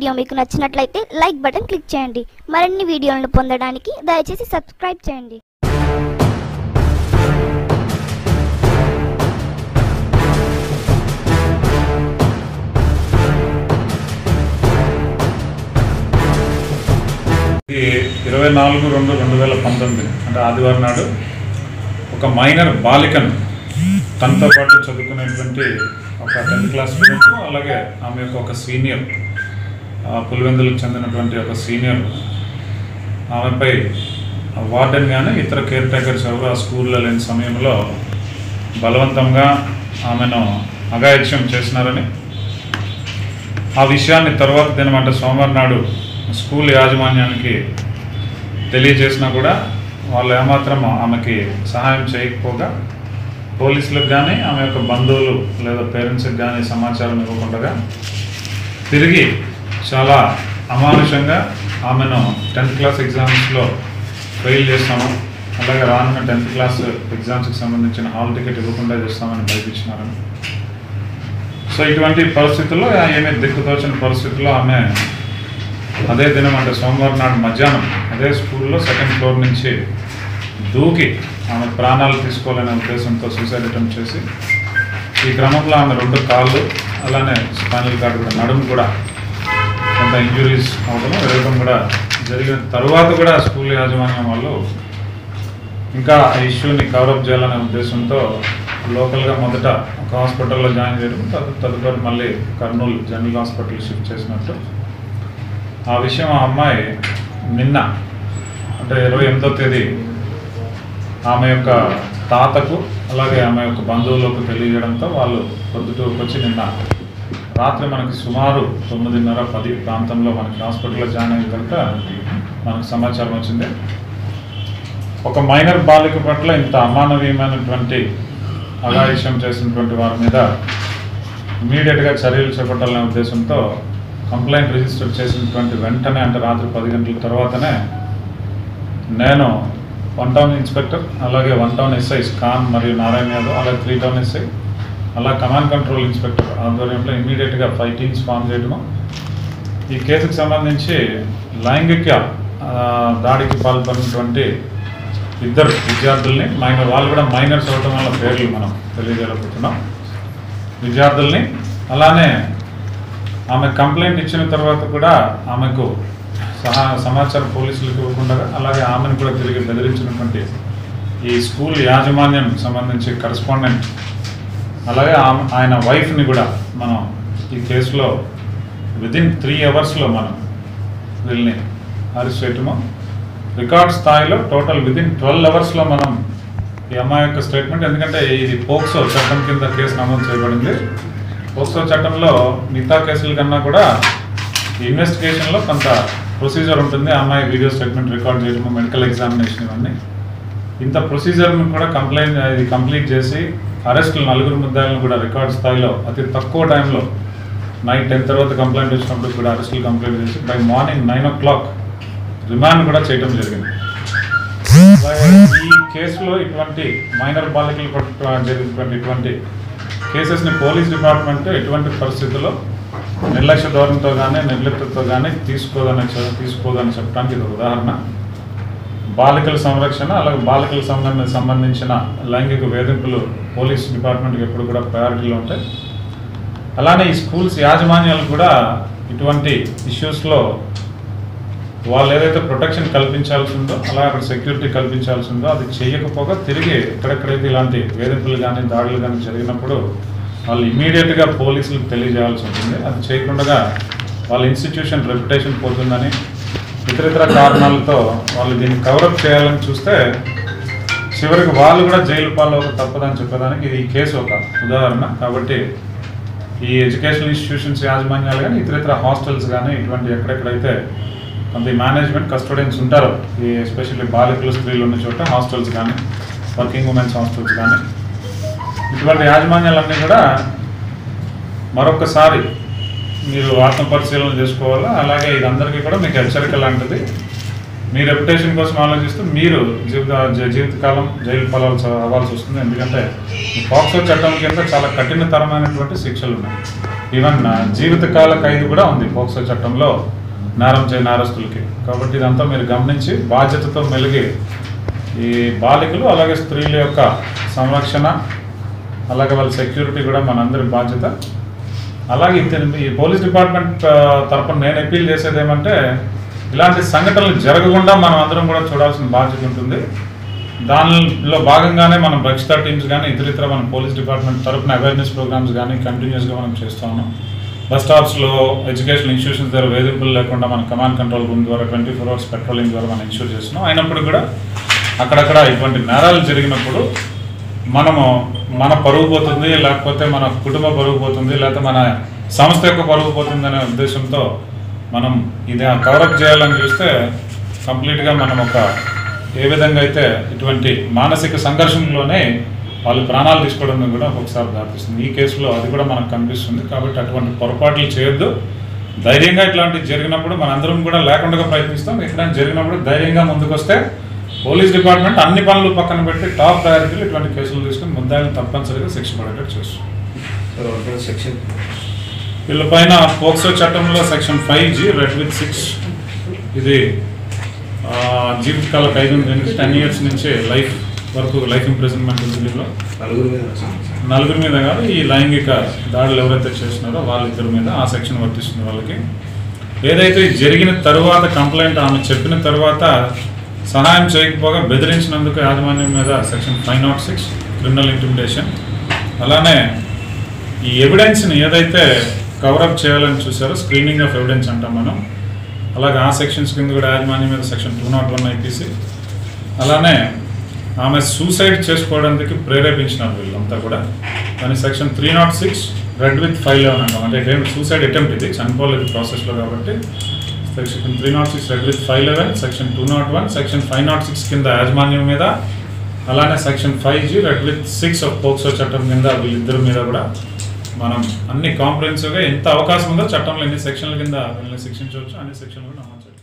Video మీకు నచ్చినట్లయితే like button click చేయండి. మరిన్ని వీడియోలను పొందడానికి దయచేసి సబ్స్క్రైబ్ చేయండి. ఇరవై నాలుగు రెండు రెండు వేల పంతొమ్మిది అంటే ఆదివారం నాడు ఒక మైనర్ బాలికను తనతో పాటు చదువుకునేటువంటి ఒక టెన్త్ క్లాస్ స్టూడెంట్ అలాగే ఆమె యొక్క ఒక సీనియర్ పులివెందులకు చెందినటువంటి ఒక సీనియర్ ఆమెపై వార్డెన్ కానీ ఇతర కేర్ టేకర్స్ ఎవరు ఆ స్కూల్లో లేని సమయంలో బలవంతంగా ఆమెను అఘాయిత్యం చేసినారని ఆ విషయాన్ని తర్వాత దినమంటే సోమవారం నాడు స్కూల్ యాజమాన్యానికి తెలియజేసినా కూడా వాళ్ళు ఏమాత్రం ఆమెకి సహాయం చేయకపోగా పోలీసులకు కానీ ఆమె యొక్క బంధువులు లేదా పేరెంట్స్కి కానీ సమాచారం ఇవ్వకుండా తిరిగి చాలా అమానుషంగా ఆమెను టెన్త్ క్లాస్ ఎగ్జామ్స్లో ఫెయిల్ చేస్తాము. అలాగే రానున్న టెన్త్ క్లాస్ ఎగ్జామ్స్కి సంబంధించిన హాల్ టికెట్ ఇవ్వకుండా చేస్తామని భయపించినారని సో ఇటువంటి పరిస్థితుల్లో ఏమీ దిక్కుతోచిన పరిస్థితుల్లో ఆమె అదే దినం అంటే సోమవారం నాడు మధ్యాహ్నం అదే స్కూల్లో సెకండ్ ఫ్లోర్ నుంచి దూకి ఆమె ప్రాణాలు తీసుకోవాలనే ఉద్దేశంతో సూసైడ్ అటెంప్ట్ చేసి ఈ క్రమంలో ఆమె రెండు కాళ్ళు అలానే స్పైనల్ కార్డు కూడా నడుము కూడా కొంత ఇంజురీస్ అవడం విరగడం కూడా జరిగిన తరువాత కూడా స్కూల్ యాజమాన్యం వాళ్ళు ఇంకా ఆ ఇష్యూని కవరప్ చేయాలనే ఉద్దేశంతో లోకల్గా మొదట ఒక హాస్పిటల్లో జాయిన్ చేయడం తదుపరి మళ్ళీ కర్నూలు జనరల్ హాస్పిటల్ షిఫ్ట్ చేసినట్టు. ఆ విషయం ఆ అమ్మాయి నిన్న అంటే ఇరవై ఎనిమిదో తేదీ ఆమె యొక్క తాతకు అలాగే ఆమె యొక్క బంధువులకు తెలియజేయడంతో వాళ్ళు పొద్దుటూరుకు వచ్చి నిన్న రాత్రి మనకి సుమారు తొమ్మిదిన్నర పది ప్రాంతంలో మనకి హాస్పిటల్లో జాయిన్ అయిన కనుక మనకు సమాచారం వచ్చింది. ఒక మైనర్ బాలిక పట్ల ఇంత అమానవీయమైనటువంటి అఘాయిత్యం చేసినటువంటి వారి మీద ఇమీడియట్గా చర్యలు చేపట్టాలనే ఉద్దేశంతో కంప్లైంట్ రిజిస్టర్ చేసినటువంటి వెంటనే అంటే రాత్రి పది గంటల తర్వాతనే నేను వన్ టౌన్ ఇన్స్పెక్టర్ అలాగే వన్ టౌన్ ఎస్ఐ ఖాన్ మరియు నారాయణ యాదవ్ అలాగే త్రీ టౌన్ ఎస్ఐ అలా కమాండ్ కంట్రోల్ ఇన్స్పెక్టర్ ఆధ్వర్యంలో ఇమీడియట్గా ఫైవ్ టీమ్స్ ఫామ్ చేయడము ఈ కేసుకు సంబంధించి లైంగిక దాడికి పాల్పడినటువంటి ఇద్దరు విద్యార్థుల్ని మైనర్ వాళ్ళు కూడా మైనర్స్ అవటం వల్ల పేర్లు మనం తెలియజేయబోతున్నాం విద్యార్థుల్ని అలానే ఆమె కంప్లైంట్ ఇచ్చిన తర్వాత కూడా ఆమెకు సహా సమాచారం పోలీసులకు ఇవ్వకుండా అలాగే ఆమెను కూడా తిరిగి బెదిరించినటువంటి ఈ స్కూల్ యాజమాన్యం సంబంధించి కరస్పాండెంట్ అలాగే ఆయన వైఫ్ని కూడా మనం ఈ కేసులో విదిన్ త్రీ అవర్స్లో మనం వీళ్ళని అరెస్ట్ చేయటము. రికార్డ్ స్థాయిలో టోటల్ విదిన్ ట్వెల్వ్ అవర్స్లో మనం ఈ అమ్మాయి యొక్క స్టేట్మెంట్ ఎందుకంటే ఇది పోక్సో చట్టం కింద కేసు నమోదు చేయబడింది. పోక్సో చట్టంలో మిగతా కేసుల కన్నా కూడా ఇన్వెస్టిగేషన్లో కొంత ప్రొసీజర్ ఉంటుంది. అమ్మాయి వీడియో స్టేట్మెంట్ రికార్డ్ చేయడము మెడికల్ ఎగ్జామినేషన్ ఇవన్నీ. ఇంత ప్రొసీజర్ని కూడా కంప్లైంట్ ఇది కంప్లీట్ చేసి అరెస్టులు నలుగురు ముద్దాయిలను కూడా రికార్డ్ స్థాయిలో అతి తక్కువ టైంలో నైట్ టెన్ తర్వాత కంప్లైంట్ వచ్చినప్పుడు కూడా అరెస్టులు కంప్లైంట్ చేసి by morning nine o'clock remand కూడా చేయడం జరిగింది. ఈ కేసులో ఇటువంటి మైనర్ బాలికలు జరిగినటువంటి ఇటువంటి కేసెస్ని పోలీస్ డిపార్ట్మెంట్ ఎటువంటి పరిస్థితుల్లో నిర్లక్ష్య ధోరణితో కానీ నిర్లిప్తతో కానీ తీసుకోదని తీసుకోదని చెప్పడానికి ఇది ఉదాహరణ. బాలికల సంరక్షణ అలాగే బాలికల సంబంధ సంబంధించిన లైంగిక వేధింపులు పోలీస్ డిపార్ట్మెంట్కి ఎప్పుడు కూడా ప్రయారిటీలో ఉంటాయి. అలానే ఈ స్కూల్స్ యాజమాన్యాలు కూడా ఇటువంటి ఇష్యూస్లో వాళ్ళు ఏదైతే ప్రొటెక్షన్ కల్పించాల్సి ఉందో అలా అక్కడ సెక్యూరిటీ కల్పించాల్సి ఉందో అది చేయకపోగా తిరిగి ఎక్కడెక్కడైతే ఇలాంటి వేధింపులు కానీ దాడులు కానీ జరిగినప్పుడు వాళ్ళు ఇమీడియట్గా పోలీసులకు తెలియజేయాల్సి ఉంటుంది. అది చేయకుండా వాళ్ళ ఇన్స్టిట్యూషన్ రెప్యుటేషన్ పోతుందని ఇతరితర కారణాలతో వాళ్ళు దీన్ని కవరప్ చేయాలని చూస్తే చివరికి వాళ్ళు కూడా జైలు పాలు తప్పదని చెప్పడానికి ఈ కేసు ఒక ఉదాహరణ. కాబట్టి ఈ ఎడ్యుకేషనల్ ఇన్స్టిట్యూషన్స్ యాజమాన్యాలు కానీ ఇతరితర హాస్టల్స్ కానీ ఇటువంటి ఎక్కడెక్కడైతే కొంత మేనేజ్మెంట్ కస్టోడియన్స్ ఉంటారు ఈ ఎస్పెషల్లీ బాలికలు స్త్రీలు ఉన్న చోట హాస్టల్స్ కానీ వర్కింగ్ ఉమెన్స్ హాస్టల్స్ కానీ ఇటువంటి యాజమాన్యాలన్నీ కూడా మరొకసారి మీరు ఆత్మ పరిశీలన చేసుకోవాలా? అలాగే ఇది అందరికీ కూడా మీకు హెచ్చరిక లాంటిది. మీ రెప్యుటేషన్ కోసం ఆలోచిస్తూ మీరు జీవిత జీవితకాలం జైలు పాలు అవ్వాల్సి వస్తుంది. ఎందుకంటే ఈ పాక్సో చట్టం కింద చాలా కఠినతరమైనటువంటి శిక్షలు ఉన్నాయి ఈవెన్ జీవితకాల ఖైదు కూడా ఉంది పోక్సో చట్టంలో నేరం చేయ నేరస్తులకి. కాబట్టి ఇదంతా మీరు గమనించి బాధ్యతతో మెలిగి ఈ బాలికలు అలాగే స్త్రీల యొక్క సంరక్షణ అలాగే వాళ్ళ సెక్యూరిటీ కూడా మనందరి బాధ్యత. అలాగే ఈ పోలీస్ డిపార్ట్మెంట్ తరపున నేను అప్పీల్ చేసేది ఏమంటే ఇలాంటి సంఘటనలు జరగకుండా మనం అందరం కూడా చూడాల్సిన బాధ్యత ఉంటుంది. దానిలో భాగంగానే మనం రక్షిత టీమ్స్ కానీ ఇతరితర మన పోలీస్ డిపార్ట్మెంట్ తరఫున అవేర్నెస్ ప్రోగ్రామ్స్ కానీ కంటిన్యూస్గా మనం చేస్తూ ఉన్నాం. బస్ స్టాప్స్లో ఎడ్యుకేషన్ ఇన్స్టిట్యూషన్స్ ద్వారా వేధింపులు లేకుండా మన కమాండ్ కంట్రోల్ రూమ్ ద్వారా ట్వంటీ ఫోర్ అవర్స్ పెట్రోలింగ్ ద్వారా మనం ఇన్షూర్ చేస్తున్నాం. అయినప్పుడు కూడా అక్కడక్కడ ఇటువంటి నేరాలు జరిగినప్పుడు మనము మన పరుగు పోతుంది లేకపోతే మన కుటుంబ పరుగు పోతుంది లేకపోతే మన సంస్థ యొక్క పరుగు పోతుంది అనే ఉద్దేశంతో మనం ఇది కవరప్ చేయాలని చూస్తే కంప్లీట్గా మనం ఒక ఏ విధంగా అయితే ఇటువంటి మానసిక సంఘర్షణలోనే వాళ్ళు ప్రాణాలు తీసుకోవడం కూడా ఒకసారి దాపిస్తుంది ఈ కేసులో అది కూడా మనకు కనిపిస్తుంది. కాబట్టి అటువంటి పొరపాట్లు చేయొద్దు. ధైర్యంగా ఇట్లాంటివి జరిగినప్పుడు మనందరం కూడా లేకుండా ప్రయత్నిస్తాం. ఎక్కడైనా జరిగినప్పుడు ధైర్యంగా ముందుకొస్తే పోలీస్ డిపార్ట్మెంట్ అన్ని పనులు పక్కన పెట్టి టాప్ ప్రయారిటీలు ఇటువంటి కేసులు తీసుకుని ముద్దాయిలను తప్పనిసరిగా శిక్ష పడేటట్టు చేస్తుంది. సెక్షన్ వీళ్ళపైన పోక్సో చట్టంలో section five G read with six. ఇది జీవితకాల ఖైదు నుంచి టెన్ ఇయర్స్ నుంచి లైఫ్ వరకు లైఫ్ ఇంప్రిజన్మెంట్ ఉంది దీనిలో. నలుగురి మీద కాదు ఈ లైంగిక దాడులు ఎవరైతే చేస్తున్నారో వాళ్ళిద్దరి మీద ఆ సెక్షన్ వర్తిస్తుంది వాళ్ళకి. ఏదైతే జరిగిన తరువాత కంప్లైంట్ ఆమె చెప్పిన తర్వాత సహాయం చేయకపోగా బెదిరించినందుకు యాజమాన్యం మీద section five nought six criminal intimidation అలానే ఈ ఎవిడెన్స్ని ఏదైతే కవరప్ చేయాలని చూసారో స్క్రీనింగ్ ఆఫ్ ఎవిడెన్స్ అంటాం మనం అలాగే ఆ సెక్షన్స్ కింద కూడా యాజమాన్యం మీద section two nought one IPC అలానే ఆమె సూసైడ్ చేసుకోవడానికి ప్రేరేపించినారు వీళ్ళంతా కూడా. దాని section three nought six read with five eleven అంటాం? అంటే సూసైడ్ అటెంప్ట్ ఇది? చనిపోలేదు ప్రాసెస్లో కాబట్టి section three nought six read with five eleven section two nought one section five nought six కింద యాజమాన్యం మీద అలానే section five G read with six of POCSO చట్టం కింద వీళ్ళిద్దరి మీద కూడా మనం అన్ని కాంప్రహెన్సివ్గా ఎంత అవకాశం ఉందో చట్టంలో ఎన్ని సెక్షన్ల కింద వీళ్ళని శిక్షించవచ్చు అన్ని సెక్షన్లు కూడా నమోదు